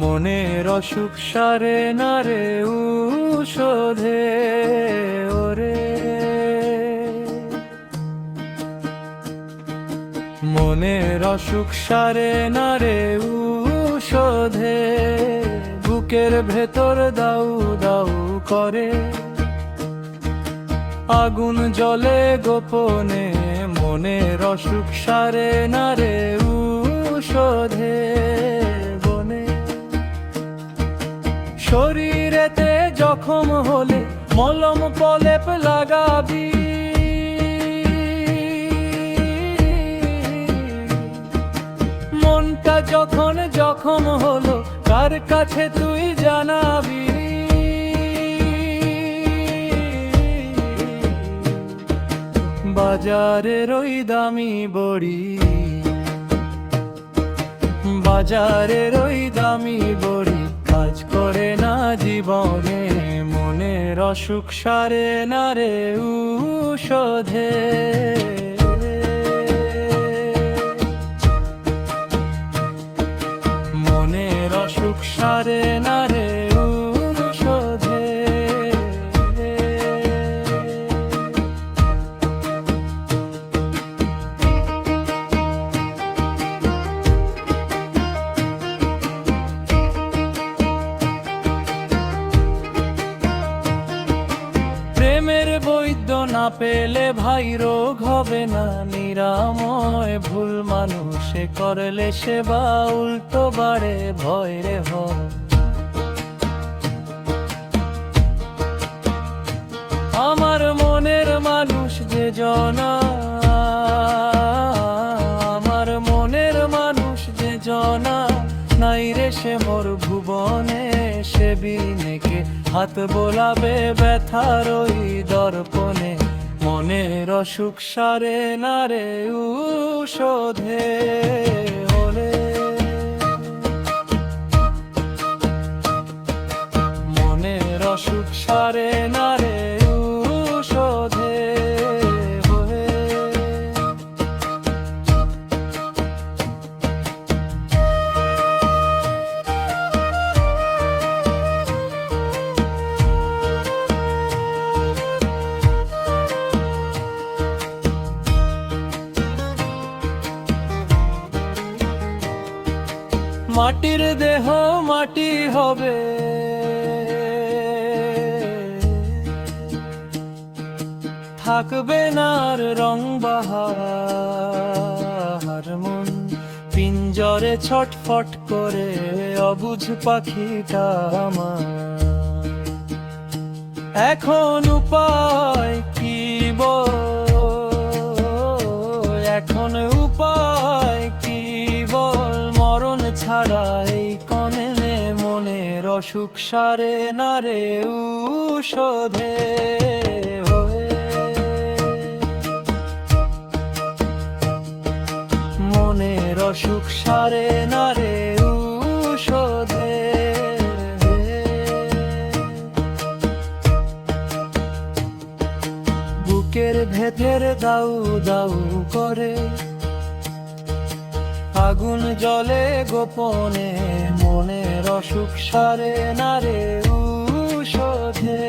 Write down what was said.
মনের অসুখ সারে না রে উষধে ওরে। মনের অসুখ সারে না রে উষধে বুকের ভেতর দাউ দাউ করে। আগুন জলে গোপনে, মনের অসুখ সারে না রে উষধে বনে। শরীরেতে জখম হলে মলম পলেপ লাগাবি। মনটা যখন জখম হলো, কার কাছে তুই জানাবি? বাজারের ওই দামি বড়ি। বাজারের ওই দামি বড়ি, কাজ করে না জীবনে, মনের অসুখ সারে না রে উষধে সারে না পেলে ভাই রোগ হবে না, নিরাময় ভুল মানুষে করলে সেবা উল্টো বাড়ে ভয় রে ভয় আমার মনের মানুষ যে জনা, আমার মনের মানুষ যে জনা, নাই রে সে মোর ভুবনে, সে বিনেকে হাত বোলাবে ব্যথার ওই দর্পণে। মনের অসুখ সারে না রে উষধে হলে। মনের অসুখ সারে না রে মাটির দেহ মাটি হবে। থাকবে না আর রং বাহার মন। পিঞ্জরে ছটফট করে অবুঝ পাখিটা আমার। এখন উপায় অসুখ সারে না রে হয়ে মনের অসুখ সারে না রে উষধে বুকের ভেতর দাউ দাউ করে আগুন জলে গোপনে মনের অসুখ সারে না রে উষধে